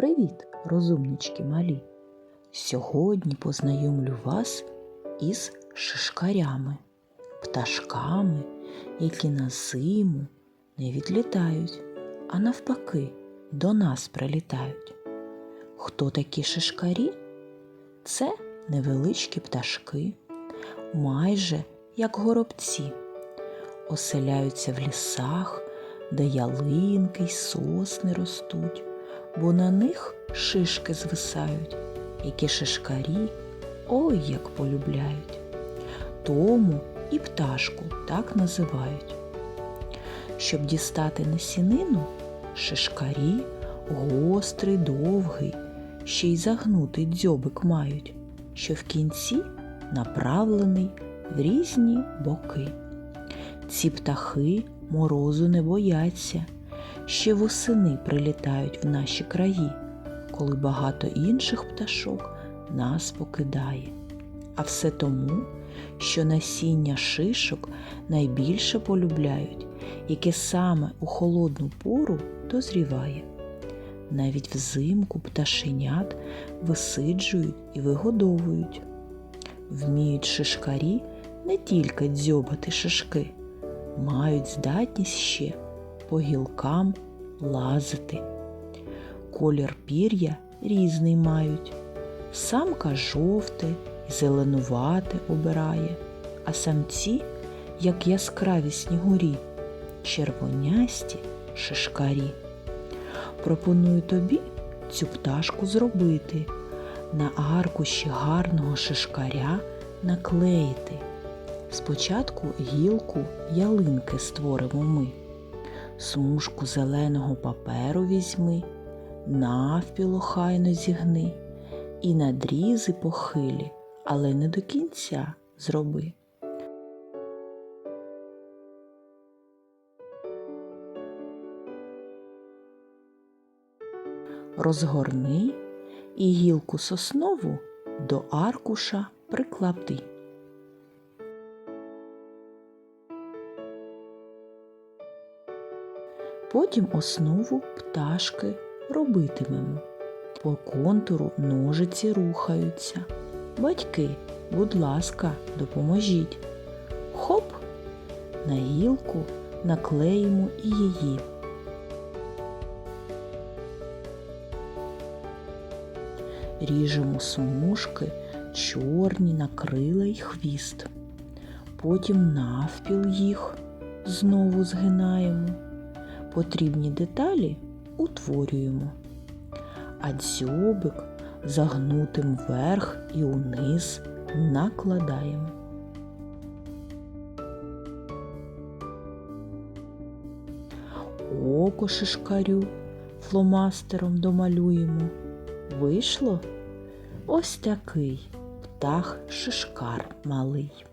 Привіт, розумнички малі! Сьогодні познайомлю вас із шишкарями, пташками, які на зиму не відлітають, а навпаки до нас прилітають. Хто такі шишкарі? Це невеличкі пташки, майже як горобці, оселяються в лісах, де ялинки й сосни ростуть, бо на них шишки звисають, які шишкарі ой як полюбляють. Тому і пташку так називають. Щоб дістати насінину, шишкарі гострий, довгий, ще й загнутий дзьобик мають, що в кінці направлений в різні боки. Ці птахи морозу не бояться, ще восени прилітають в наші краї, коли багато інших пташок нас покидає. А все тому, що насіння шишок найбільше полюбляють, яке саме у холодну пору дозріває. Навіть взимку пташенят висиджують і вигодовують. Вміють шишкарі не тільки дзьобати шишки, мають здатність ще по гілкам лазити. Колір пір'я різний мають. Самка жовте зеленувате обирає, а самці, як яскраві снігурі, червонясті шишкарі. Пропоную тобі цю пташку зробити, на аркуші гарного шишкаря наклеїти. Спочатку гілку ялинки створимо ми. Смужку зеленого паперу візьми, навпіл охайно зігни і надрізи похилі, але не до кінця зроби. Розгорни і гілку соснову до аркуша приклади. Потім основу пташки робитимемо. По контуру ножиці рухаються. Батьки, будь ласка, допоможіть. Хоп! На гілку наклеїмо і її. Ріжемо смужки, чорні на крила й хвіст. Потім навпіл їх знову згинаємо. Потрібні деталі утворюємо, а дзьобик загнутим вверх і униз накладаємо. Око шишкарю фломастером домалюємо. Вийшло ось такий птах шишкар малий.